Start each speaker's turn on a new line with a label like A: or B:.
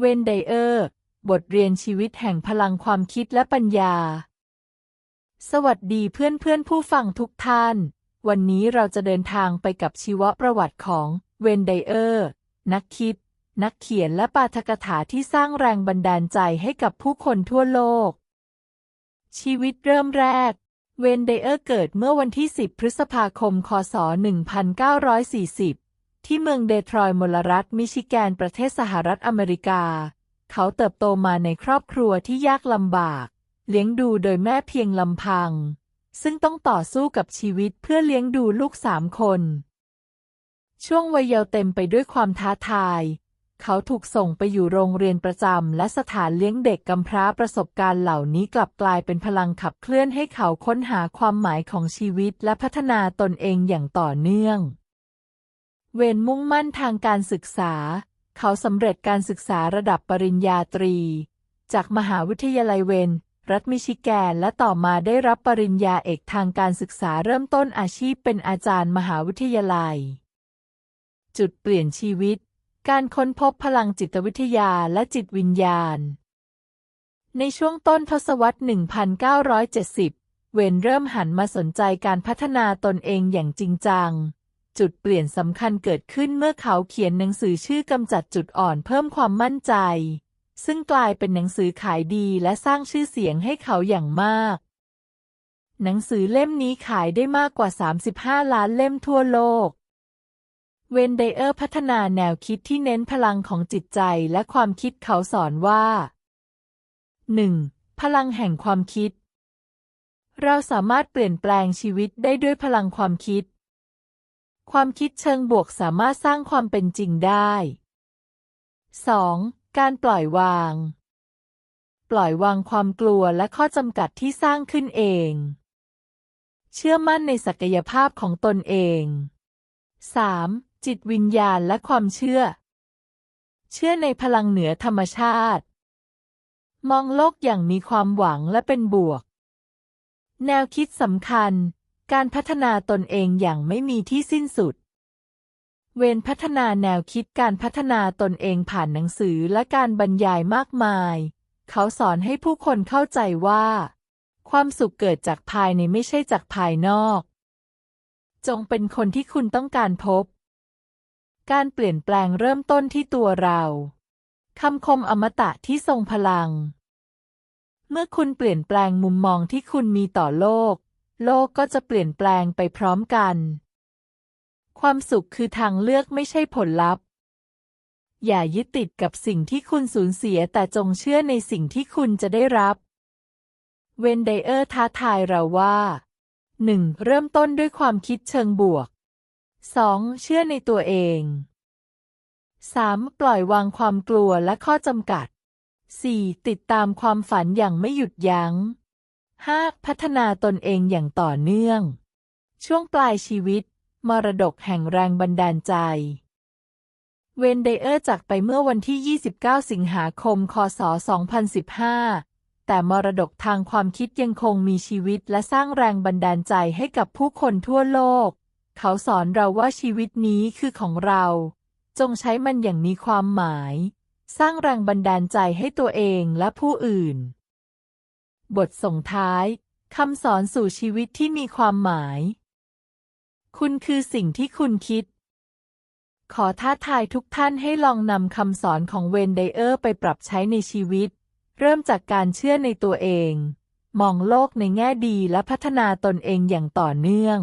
A: เวนไดเออร์ บทเรียนชีวิตแห่งพลังความคิดและปัญญา สวัสดีเพื่อนเพื่อนผู้ฟังทุกท่าน วันนี้เราจะเดินทางไปกับชีวประวัติของเวนไดเออร์ นักคิด นักเขียนและปาฐกถาที่สร้างแรงบันดาลใจให้กับผู้คนทั่วโลก ชีวิตเริ่มแรก เวนไดเออร์เกิดเมื่อวันที่ 10 พฤษภาคม คศ 1940 ที่เมืองเดทรอยต์มลรัฐมิชิแกนประเทศสหรัฐอเมริกา เขาเติบโตมาในครอบครัวที่ยากลำบาก เลี้ยงดูโดยแม่เพียงลำพัง ซึ่งต้องต่อสู้กับชีวิตเพื่อเลี้ยงดูลูกสามคน ช่วงวัยเยาว์เต็มไปด้วยความท้าทาย เขาถูกส่งไปอยู่โรงเรียนประจำและสถานเลี้ยงเด็กกำพร้าประสบการณ์เหล่านี้กลับกลายเป็นพลังขับเคลื่อนให้เขาค้นหาความหมายของชีวิตและพัฒนาตนเองอย่างต่อเนื่อง เวนมุ่งมั่นทางการศึกษา เขาสำเร็จการศึกษาระดับปริญญาตรี จากมหาวิทยาลัยเวน รัฐมิชิแกน และต่อมาได้รับปริญญาเอกทางการศึกษาเริ่มต้นอาชีพเป็นอาจารย์มหาวิทยาลัย จุดเปลี่ยนชีวิต การค้นพบพลังจิตวิทยาและจิตวิญญาณ ในช่วงต้นทศวรรษ 1970 เวนเริ่มหันมาสนใจการพัฒนาตนเองอย่างจริงจัง จุดเปลี่ยนสำคัญเกิดขึ้นเมื่อเขาเขียนหนังสือชื่อกำจัดจุดอ่อนเพิ่มความมั่นใจ ซึ่งกลายเป็นหนังสือขายดีและสร้างชื่อเสียงให้เขาอย่างมาก หนังสือเล่มนี้ขายได้มากกว่า 35 ล้านเล่มทั่วโลก เวนไดเออร์พัฒนาแนวคิดที่เน้นพลังของจิตใจและความคิดเขาสอนว่า 1. พลังแห่งความคิด เราสามารถเปลี่ยนแปลงชีวิตได้ด้วยพลังความคิด ความคิดเชิงบวกสามารถสร้างความเป็นจริงได้ 2. การปล่อยวาง ปล่อยวางความกลัวและข้อจำกัดที่สร้างขึ้นเอง เชื่อมั่นในศักยภาพของตนเอง 3. จิตวิญญาณและความเชื่อ เชื่อในพลังเหนือธรรมชาติ มองโลกอย่างมีความหวังและเป็นบวก แนวคิดสำคัญ การพัฒนาตนเองอย่างไม่มีที่สิ้นสุด เวนพัฒนาแนวคิดการพัฒนาตนเองผ่านหนังสือและการบรรยายมากมาย เขาสอนให้ผู้คนเข้าใจว่า ความสุขเกิดจากภายในไม่ใช่จากภายนอก จงเป็นคนที่คุณต้องการพบ การเปลี่ยนแปลงเริ่มต้นที่ตัวเราคำคมอมตะที่ทรงพลัง เมื่อคุณเปลี่ยนแปลงมุมมองที่คุณมีต่อโลก โลกก็จะเปลี่ยนแปลงไปพร้อมกัน ความสุขคือทางเลือกไม่ใช่ผลลัพธ์ อย่ายึดติดกับสิ่งที่คุณสูญเสียแต่จงเชื่อในสิ่งที่คุณจะได้รับ เวนไดเออร์ท้าทายเราว่า 1. เริ่มต้นด้วยความคิดเชิงบวก 2. เชื่อในตัวเอง 3. ปล่อยวางความกลัวและข้อจำกัด 4. ติดตามความฝันอย่างไม่หยุดยัง้ง 5. พัฒนาตนเองอย่างต่อเนื่อง ช่วงปลายชีวิต มรดกแห่งแรงบันดาลใจ เวนไดเออร์จากไปเมื่อวันที่ 29 สิงหาคม คศ 2015 แต่มรดกทางความคิดยังคงมีชีวิตและสร้างแรงบันดาลใจให้กับผู้คนทั่วโลก เขาสอนเราว่าชีวิตนี้คือของเรา จงใช้มันอย่างมีความหมาย สร้างแรงบันดาลใจให้ตัวเองและผู้อื่น บทส่งท้ายคำสอนสู่ชีวิตที่มีความหมาย คุณคือสิ่งที่คุณคิด ขอท้าทายทุกท่านให้ลองนำคำสอนของเวนไดเออร์ไปปรับใช้ในชีวิต เริ่มจากการเชื่อในตัวเอง มองโลกในแง่ดีและพัฒนาตนเองอย่างต่อเนื่อง